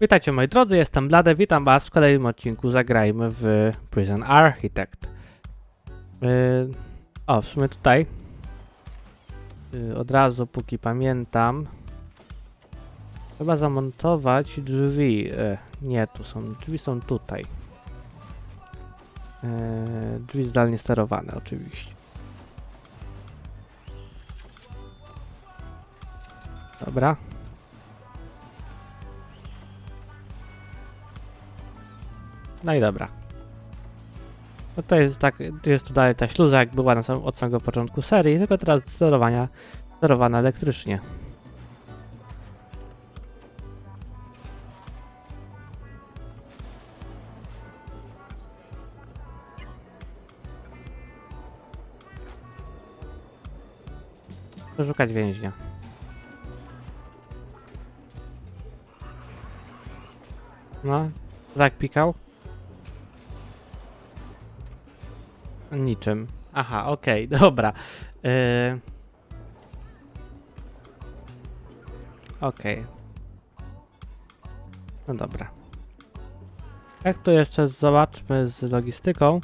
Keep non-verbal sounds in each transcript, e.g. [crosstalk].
Witajcie moi drodzy, jestem Blade, witam was w kolejnym odcinku Zagrajmy w Prison Architect. Yy, o, w sumie tutaj yy, od razu, póki pamiętam, trzeba zamontować drzwi. Yy, nie, tu są, drzwi są tutaj. Yy, drzwi zdalnie sterowane oczywiście. Dobra. No i dobra. No to jest tak, jest to dalej ta śluza, jak była na samym, od samego początku serii, tylko teraz sterowania, sterowana elektrycznie. Szukać więźnia. No, tak pikał? Niczym. Aha, okej, [laughs] dobra. Yy... Okej. No dobra. Jak to jeszcze zobaczmy z logistyką?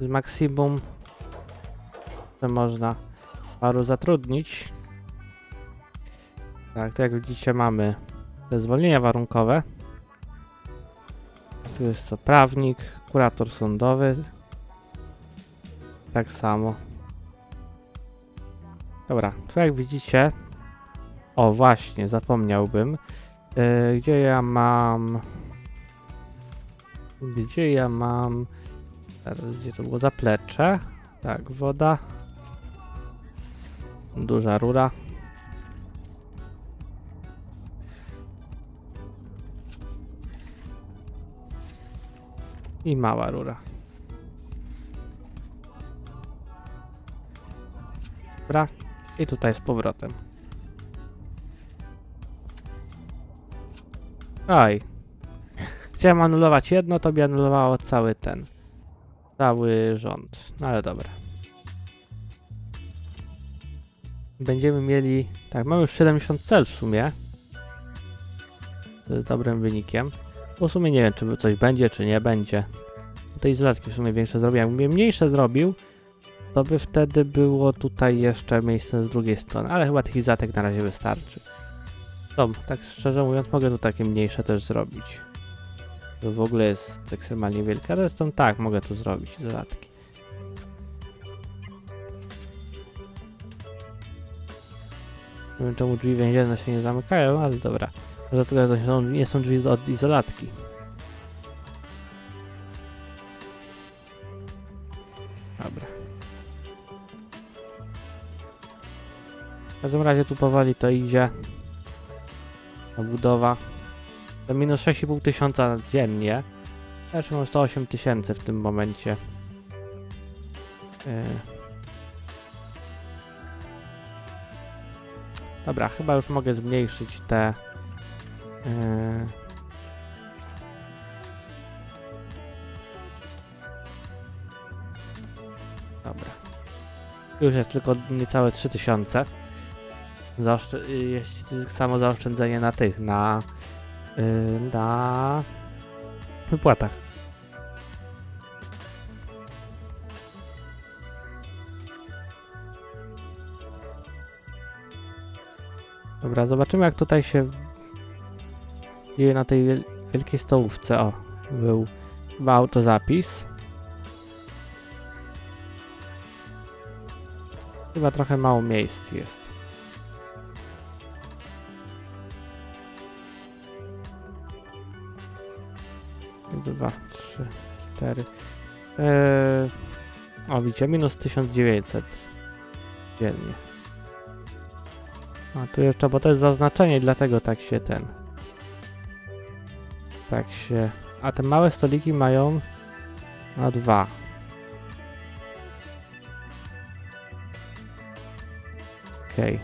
Z maksimum, że można paru zatrudnić. Tak, to jak widzicie mamy te zwolnienia warunkowe. Tu jest to prawnik, kurator sądowy. Tak samo. Dobra, tu jak widzicie. O, właśnie, zapomniałbym. Yy, gdzie ja mam. Gdzie ja mam. Teraz, gdzie to było? Zaplecze. Tak, woda. Duża rura. I mała rura. Dobra. I tutaj z powrotem. Oj. Chciałem anulować jedno, to by anulowało cały ten. Cały rząd. No ale dobra. Będziemy mieli... Tak, mamy już 70 cel w sumie. Jest dobrym wynikiem. Bo w sumie nie wiem, czy coś będzie, czy nie będzie. Te izolatki w sumie większe zrobiłem. Jakbym je mniejsze zrobił, to by wtedy było tutaj jeszcze miejsce z drugiej strony. Ale chyba tych izolatek na razie wystarczy. No, tak szczerze mówiąc, mogę tu takie mniejsze też zrobić. To w ogóle jest ekstremalnie wielka. Zresztą tak, mogę tu zrobić izolatki. Nie wiem czemu drzwi więzienne się nie zamykają, ale dobra. Może tylko to nie są drzwi od izolatki. W każdym razie tu powoli to idzie. Budowa. To minus 6,5 tysiąca dziennie. Też mam 108 tysięcy w tym momencie. Yy. Dobra, chyba już mogę zmniejszyć te. Yy. Dobra. Już jest tylko niecałe 3000. Zaoszczę- y, samo zaoszczędzenie na tych, na. Yy, na. wypłatach. Dobra, zobaczymy jak tutaj się dzieje na tej wiel- wielkiej stołówce. O, był chyba autozapis. Chyba trochę mało miejsc jest. Dwa, trzy, cztery. Eee, o, widzicie, minus 1900 dziennie. A tu jeszcze, bo to jest zaznaczenie, dlatego tak się ten. Tak się. A te małe stoliki mają na dwa. Okej.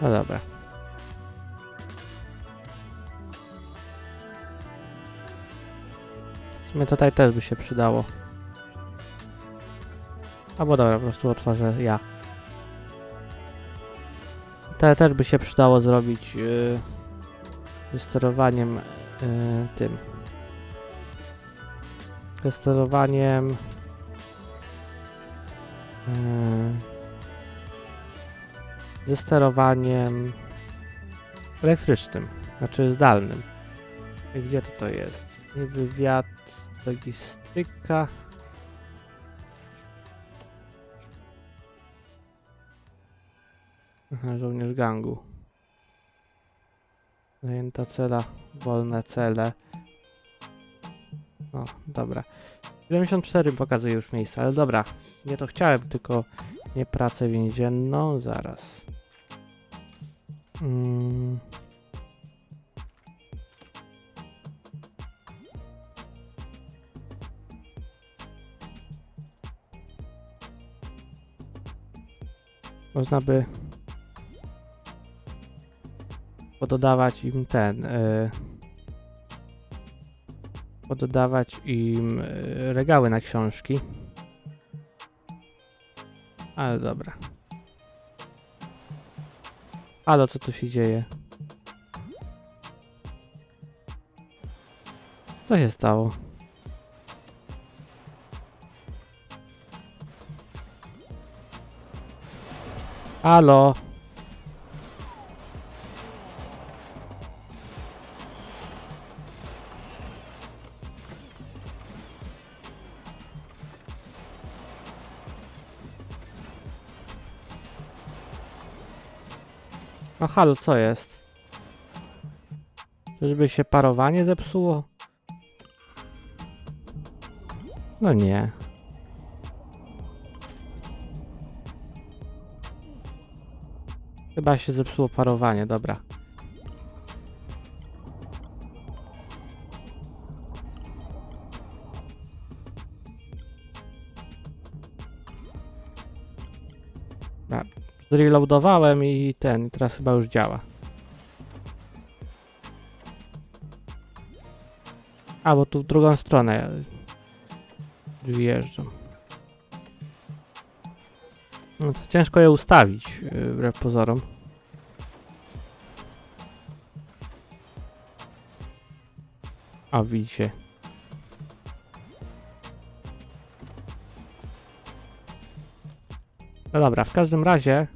No dobra. W sumie tutaj też by się przydało. Albo dobra, po prostu otworzę ja. Te też by się przydało zrobić. Yy, ze sterowaniem e, tym. Ze sterowaniem e, ze sterowaniem elektrycznym, znaczy zdalnym. Gdzie to to jest? Nie wywiad, logistyka. Aha, żołnierz gangu. Zajęta cela, wolne cele. O, dobra. 74 pokazuje już miejsce, ale dobra. Nie to chciałem, tylko nie pracę więzienną. Zaraz. Mm. Można by pododawać im ten. y, pododawać im y, regały na książki. Ale dobra. Halo, co tu się dzieje? Co się stało? Halo? No halo, co jest? Czyżby się parowanie zepsuło? No nie. Chyba się zepsuło parowanie, dobra. Dobra, Zreloadowałem i ten, teraz chyba już działa. A, bo tu w drugą stronę drzwi jeżdżą. No to ciężko je ustawić, yy, wbrew pozorom. A, widzicie. No dobra, w każdym razie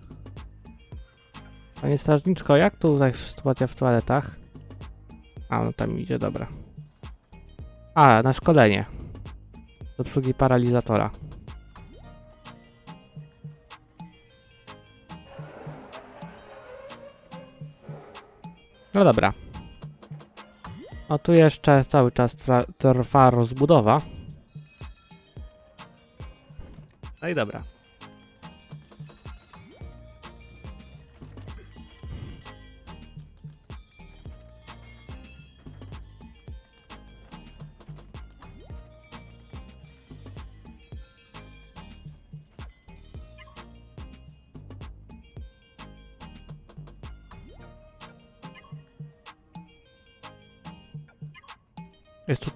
Panie strażniczko, jak tu tutaj sytuacja w toaletach? A, no tam idzie, dobra. A, na szkolenie. Do obsługi paralizatora. No dobra. O, tu jeszcze cały czas trwa rozbudowa. No i dobra.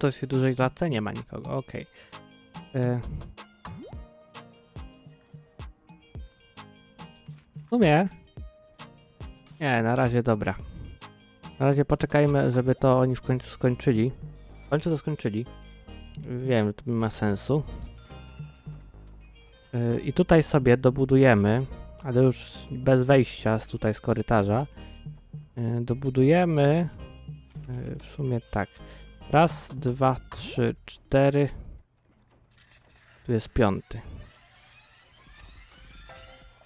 Się dużej klatce? Nie ma nikogo, okej. E. W sumie... Nie, na razie dobra. Na razie poczekajmy, żeby to oni w końcu skończyli. W końcu to skończyli. Wiem, to ma sensu. E, I tutaj sobie dobudujemy, ale już bez wejścia z tutaj z korytarza. e, Dobudujemy... e, W sumie tak. Raz, dwa, trzy, cztery. Tu jest piąty.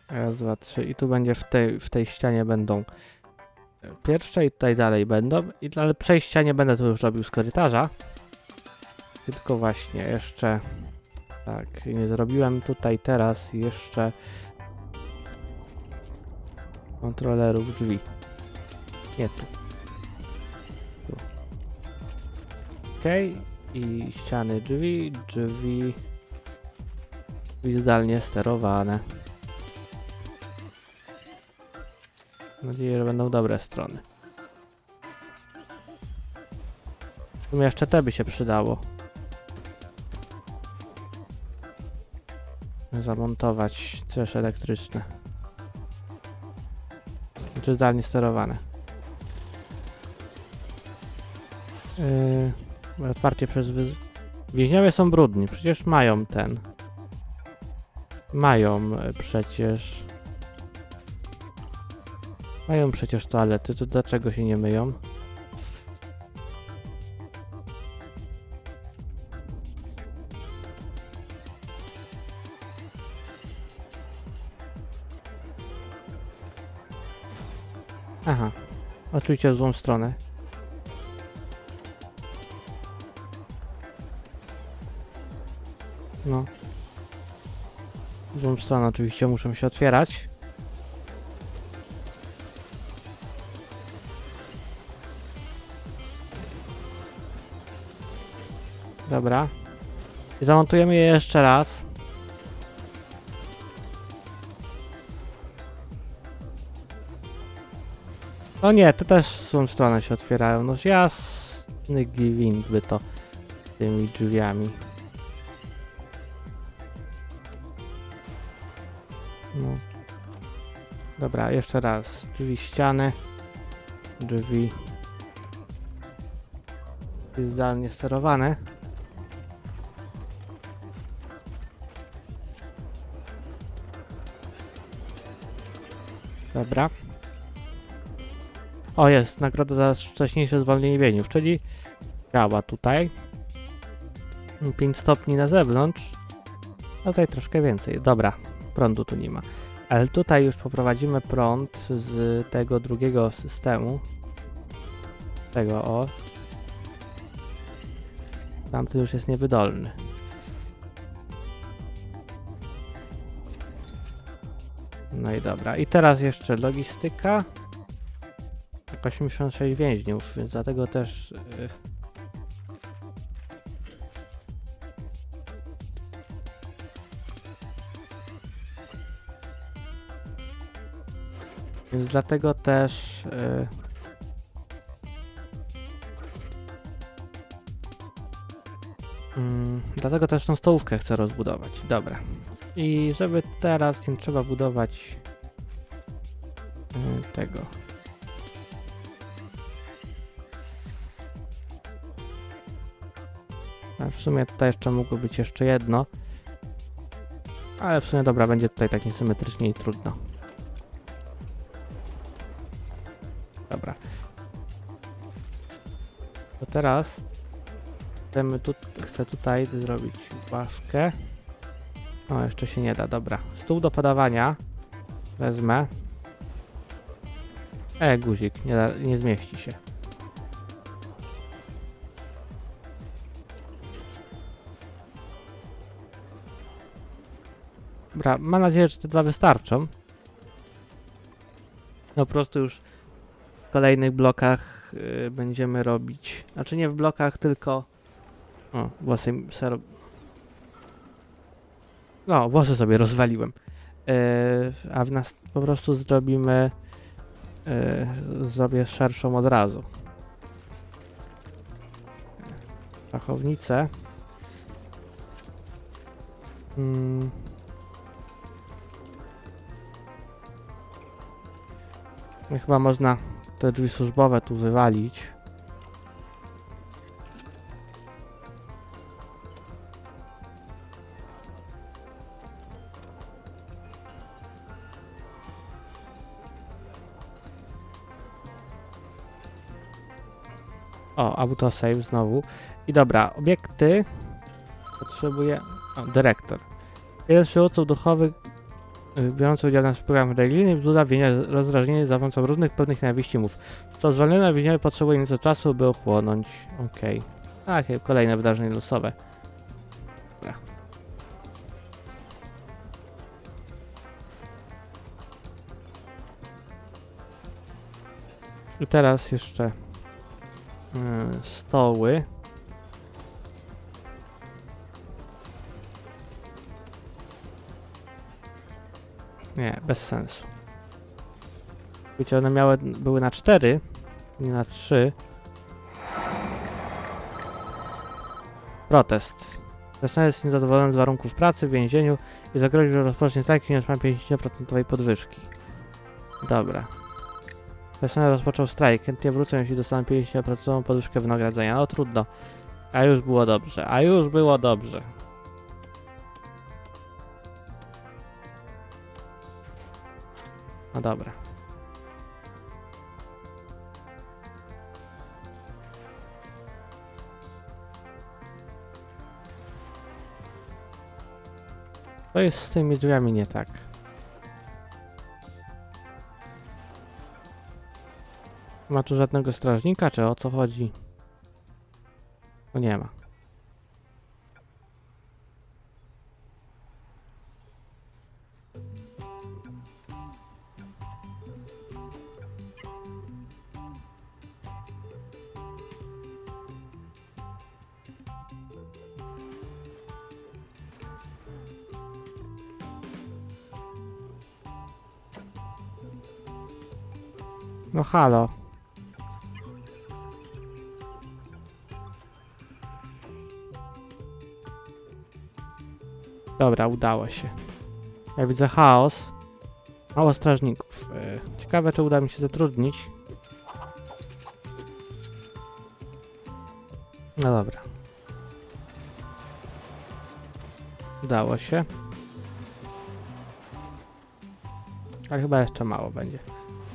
Raz, dwa, trzy. I tu będzie w tej, w tej ścianie będą e, pierwsze i tutaj dalej będą. I, ale przejścia nie będę tu już robił z korytarza. Tylko właśnie jeszcze tak, nie zrobiłem tutaj teraz jeszcze kontrolerów drzwi. Nie tu. I ściany drzwi, drzwi. Drzwi zdalnie sterowane. Mam nadzieję, że będą dobre strony. W sumie jeszcze te by się przydało. Zamontować też elektryczne. Czy zdalnie sterowane. Yy, otwarcie przez wyz... Więźniowie są brudni, przecież mają ten. Mają e, przecież. Mają przecież toalety, to dlaczego się nie myją? Aha, oczywiście w złą stronę. Złą stronę oczywiście muszę się otwierać. Dobra. I zamontujemy je jeszcze raz. O nie, te też w złą stronę się otwierają. No jasny gwint by to tymi drzwiami. Dobra, jeszcze raz. Drzwi ściany. Drzwi. Zdalnie sterowane. Dobra. O, jest. Nagroda za wcześniejsze zwolnienie więźniów, czyli działa tutaj. 5 stopni na zewnątrz. A tutaj troszkę więcej. Dobra, prądu tu nie ma. Ale tutaj już poprowadzimy prąd z tego drugiego systemu. Tego o. Tamty już jest niewydolny. No i dobra. I teraz jeszcze logistyka. Tak 86 więźniów, więc dlatego też. Yy, Więc dlatego też. Yy, dlatego też tą stołówkę chcę rozbudować. Dobra. I żeby teraz nie trzeba budować yy, tego. A w sumie tutaj jeszcze mogło być jeszcze jedno. Ale w sumie dobra, będzie tutaj tak niesymetrycznie i trudno. Teraz chcemy tu, chcę tutaj zrobić ławkę. O, jeszcze się nie da, dobra. Stół do podawania. Wezmę. E, guzik, nie, da, nie zmieści się. Dobra, mam nadzieję, że te dwa wystarczą. No po prostu już w kolejnych blokach y, będziemy robić. Znaczy nie w blokach, tylko. O, włosy ser... No, włosy sobie rozwaliłem. Y, a w nas po prostu zrobimy. Y, zrobię szerszą od razu. Szachownicę. Mm. No Chyba można te drzwi służbowe tu wywalić. O, autosave znowu. I dobra, obiekty. Potrzebuję. O, dyrektor. Jeden z przywódców duchowych y, biorący udział w naszym programie religijnym wzbudza wienia rozdrażnienie za pomocą różnych pewnych nienawiści mów. To zwolnione więźniowie potrzebuje nieco czasu, by ochłonąć. Okej. Tak, kolejne wydarzenie losowe. I teraz jeszcze y, stoły. Nie, bez sensu. Wiecie, one miały, były na 4, nie na 3. Protest. Personel jest niezadowolony z warunków pracy w więzieniu i zagroził, że rozpocznie strajk, nie ma 50% podwyżki. Dobra. Personel rozpoczął strajk. Chętnie wrócę, jeśli dostanę 50% podwyżkę wynagrodzenia. No trudno. A już było dobrze. A już było dobrze. No dobra. To jest z tymi drzwiami nie tak. Ma tu żadnego strażnika, czy o co chodzi? No nie ma. Halo. Dobra, udało się. Ja widzę chaos. Mało strażników. E, Ciekawe, czy uda mi się zatrudnić. No dobra. Udało się. Ale chyba jeszcze mało będzie.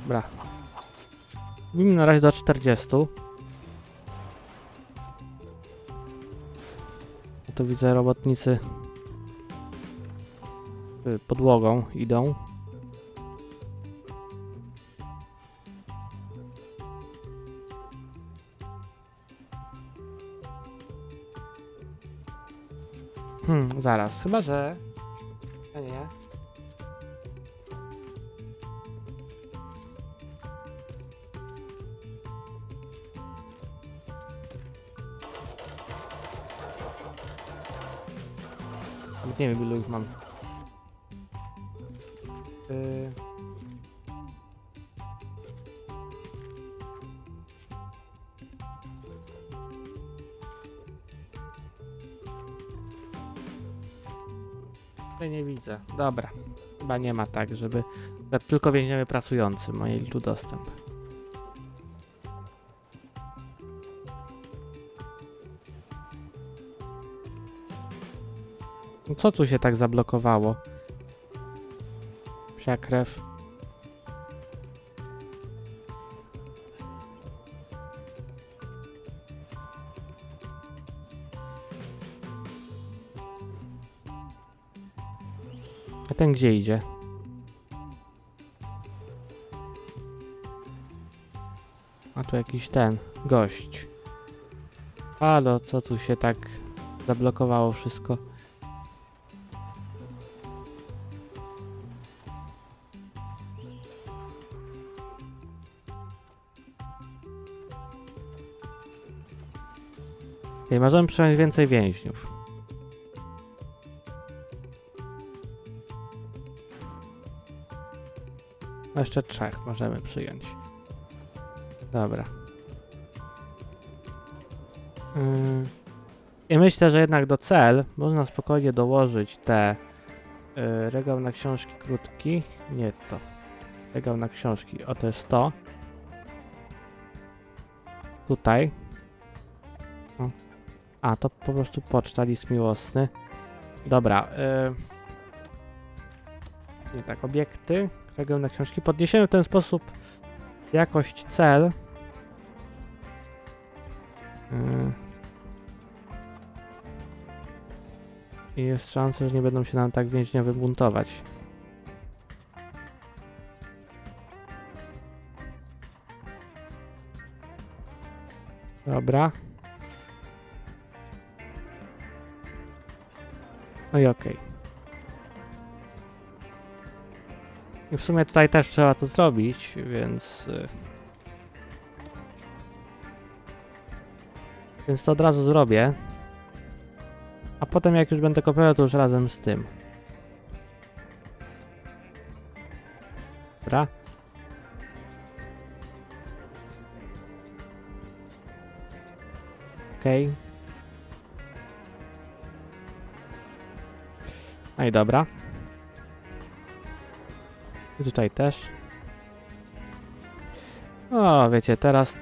Dobra. Robimy na razie do 40. Tu widzę robotnicy y, podłogą idą. Hmm, zaraz, chyba że... nie wiem ilu ich mam. Yy... Nie widzę. Dobra. Chyba nie ma tak, żeby że tylko więźniowie pracujący mieli tu dostęp. Co tu się tak zablokowało? Psia. A ten gdzie idzie? A tu jakiś ten, gość. Halo, co tu się tak zablokowało wszystko? Możemy przyjąć więcej więźniów. No Jeszcze trzech możemy przyjąć. Dobra. Ym. I myślę, że jednak do cel można spokojnie dołożyć te y, regał na książki krótki. Nie to. Regał na książki. O to jest to. Tutaj. A, to po prostu poczta, list miłosny. Dobra. Y... Nie tak, obiekty. Regał na książki. Podniesiemy w ten sposób jakość cel. Y... I jest szansa, że nie będą się nam tak więźniowie buntować. Dobra. No i okej. I w sumie tutaj też trzeba to zrobić, więc... y, Więc to od razu zrobię. A potem jak już będę kopiował, to już razem z tym. Dobra. Okej. Okay. No i dobra. I tutaj też. No, wiecie, teraz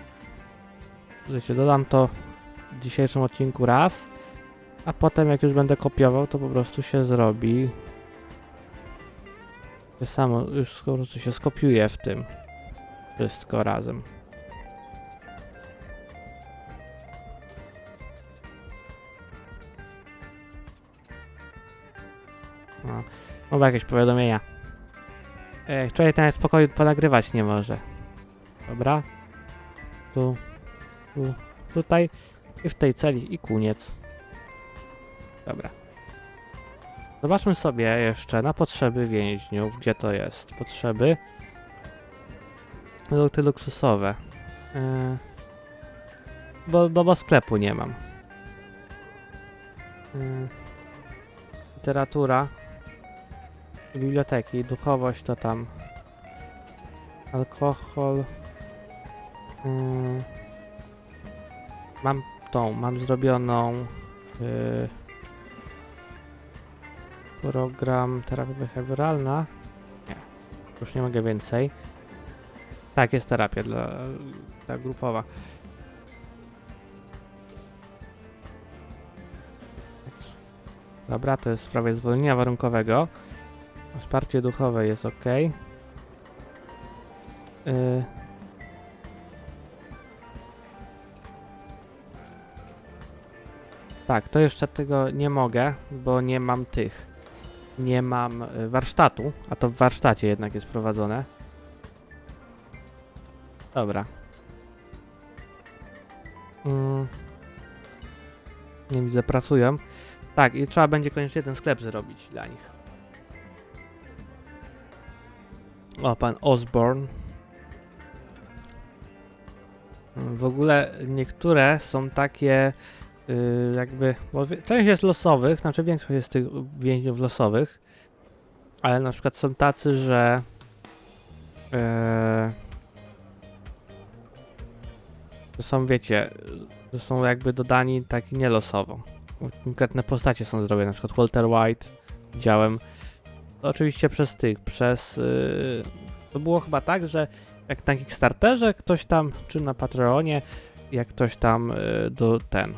wiecie, dodam to w dzisiejszym odcinku raz, a potem jak już będę kopiował, to po prostu się zrobi samo, już po prostu się skopiuje w tym wszystko razem. Mowa jakieś powiadomienia. Ej, człowiek nawet spokoju ponagrywać nie może. Dobra. Tu, tu, tutaj i w tej celi i koniec. Dobra. Zobaczmy sobie jeszcze na potrzeby więźniów, gdzie to jest. Potrzeby. Produkty luksusowe. Yy. Bo, no bo sklepu nie mam. Yy. Literatura. Biblioteki, duchowość to tam. Alkohol. Yy. Mam tą, mam zrobioną yy, program terapia behawioralna. Nie, już nie mogę więcej. Tak, jest terapia dla, dla grupowa. Dobra, to jest w sprawie zwolnienia warunkowego. Wsparcie duchowe jest ok. Yy. Tak, to jeszcze tego nie mogę, bo nie mam tych. Nie mam y, warsztatu, a to w warsztacie jednak jest prowadzone. Dobra. Mm. Nie widzę, pracują. Tak, i trzeba będzie koniecznie ten sklep zrobić dla nich. O, pan Osborne. W ogóle niektóre są takie yy, jakby, bo część jest losowych, znaczy większość jest tych więźniów losowych, ale na przykład są tacy, że yy, są, wiecie, są jakby dodani tak nielosowo. Konkretne postacie są zrobione, na przykład Walter White widziałem. To oczywiście przez tych, przez... Yy, to było chyba tak, że jak na Kickstarterze ktoś tam, czy na Patreonie, jak ktoś tam yy, do ten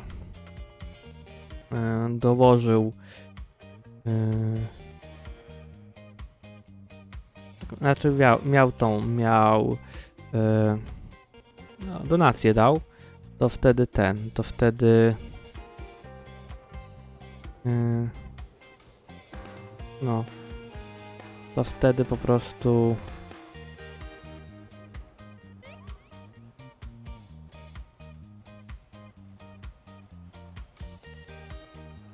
yy, dołożył yy, znaczy miał, miał tą, miał yy, no, donację dał, to wtedy ten, to wtedy yy, no to wtedy po prostu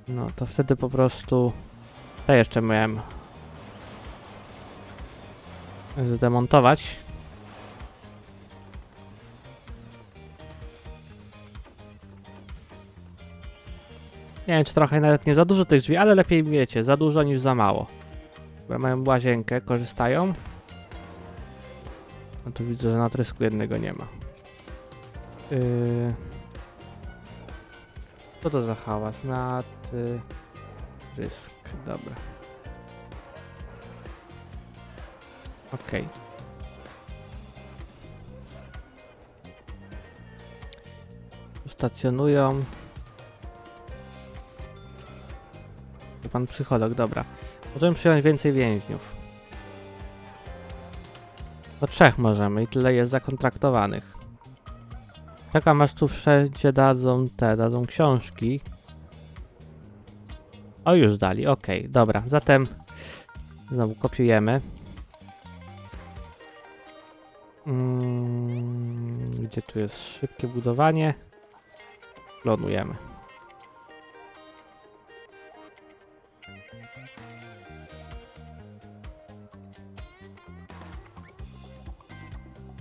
no to wtedy po prostu to jeszcze miałem zdemontować Nie wiem, czy trochę nawet nie za dużo tych drzwi, ale lepiej wiecie, za dużo niż za mało. Mają łazienkę, korzystają. No tu widzę, że na trysku jednego nie ma. Yy... Co to za hałas? Na. Trysk, dobra. Okej. Stacjonują. Pan psycholog, dobra. Możemy przyjąć więcej więźniów. Do trzech możemy i tyle jest zakontraktowanych. Czekam aż tu wszędzie dadzą te, dadzą książki. O, już dali, okej, dobra. Zatem znowu kopiujemy. Mm, gdzie tu jest szybkie budowanie? Klonujemy.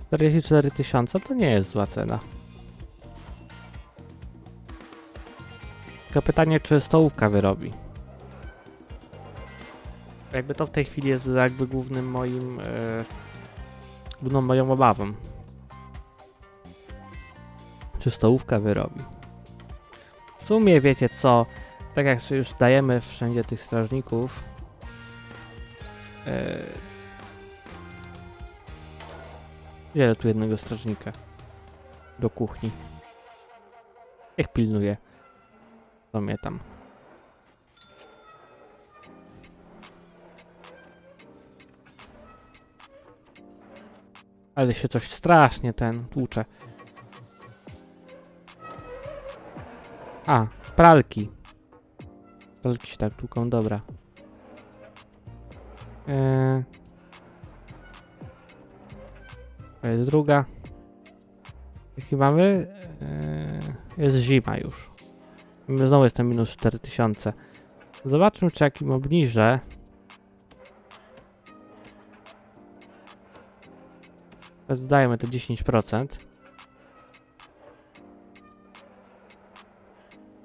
Czterdzieści cztery tysiące to nie jest zła cena. Tylko pytanie, czy stołówka wyrobi. Jakby to w tej chwili jest jakby głównym moim, e, główną moją obawą. Czy stołówka wyrobi. W sumie wiecie co, tak jak sobie już dajemy wszędzie tych strażników, e, Wzięłem tu jednego strażnika. Do kuchni. Niech pilnuje. Co mnie tam. Ale się coś strasznie ten tłucze. A, pralki. Pralki się tak tłuką, dobra. Eee. To jest druga. Jaki mamy? Eee, jest zima już. Znowu jestem minus 4000. Zobaczmy, czy jak im obniżę. Dodajmy te 10%.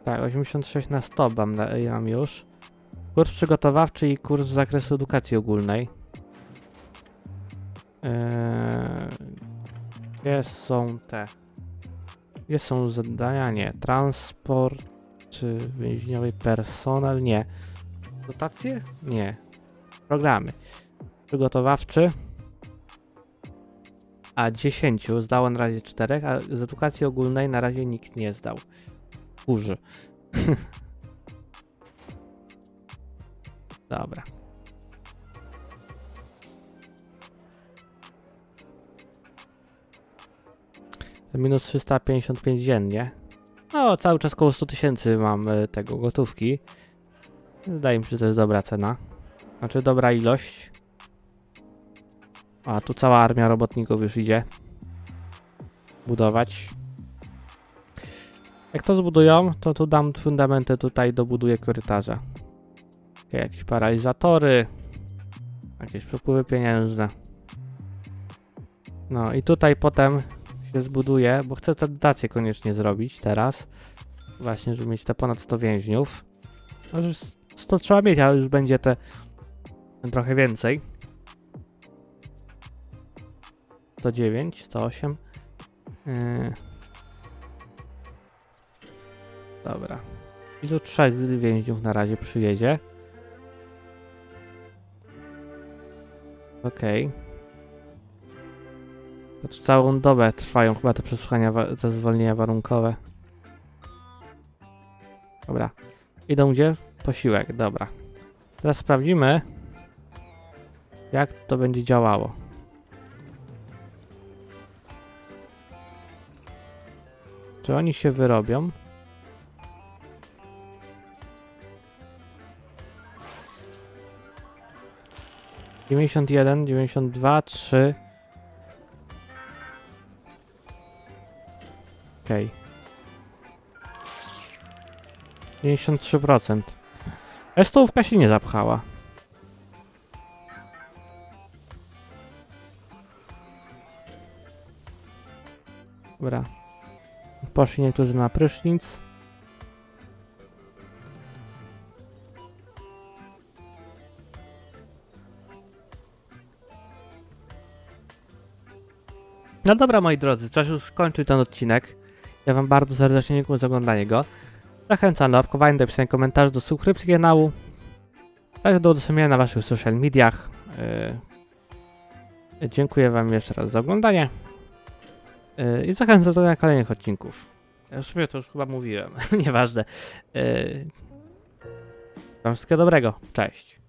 Tak, 86 na 100 mam, mam już. Kurs przygotowawczy i kurs z zakresu edukacji ogólnej. Eee, gdzie są te? Gdzie są zadania? Nie. Transport czy więźniowy personel? Nie. Dotacje? Nie. Programy. Przygotowawczy. A 10 zdało na razie 4, a z edukacji ogólnej na razie nikt nie zdał. Kurzy. [laughs] Dobra. Minus 355 dziennie. No, cały czas koło 100 tysięcy mam e, tego gotówki. Zdaje mi się, że to jest dobra cena. Znaczy dobra ilość. A tu cała armia robotników już idzie. Budować. Jak to zbudują, to tu dam fundamenty, tutaj dobuduję korytarza. Jakieś paralizatory. Jakieś przepływy pieniężne. No i tutaj potem się zbuduje, bo chcę te dotacje koniecznie zrobić teraz. Właśnie, żeby mieć te ponad 100 więźniów. Może 100 trzeba mieć, ale już będzie te trochę więcej. 109, 108. Yy. Dobra. Ilu trzech więźniów na razie przyjedzie? Okej. To tu całą dobę trwają chyba te przesłuchania, te zwolnienia warunkowe. Dobra. Idą gdzie? Posiłek, dobra. Teraz sprawdzimy, jak to będzie działało. Czy oni się wyrobią? Dziewięćdziesiąt jeden, dziewięćdziesiąt dwa, trzy. Okej. Dziewięćdziesiąt trzy procent. Ale stołówka się nie zapchała. Dobra. Poszli niektórzy na prysznic. No dobra, moi drodzy, czas już kończyć ten odcinek. Ja wam bardzo serdecznie dziękuję za oglądanie go. Zachęcam do łapkowania, do pisania komentarzy, do subskrypcji kanału. Także do udostępniania na waszych social mediach. Yy, dziękuję wam jeszcze raz za oglądanie. Yy, I zachęcam do kolejnych odcinków. Ja w sumie to już chyba mówiłem, [laughs] nieważne. Yy, wam wszystkiego dobrego, cześć.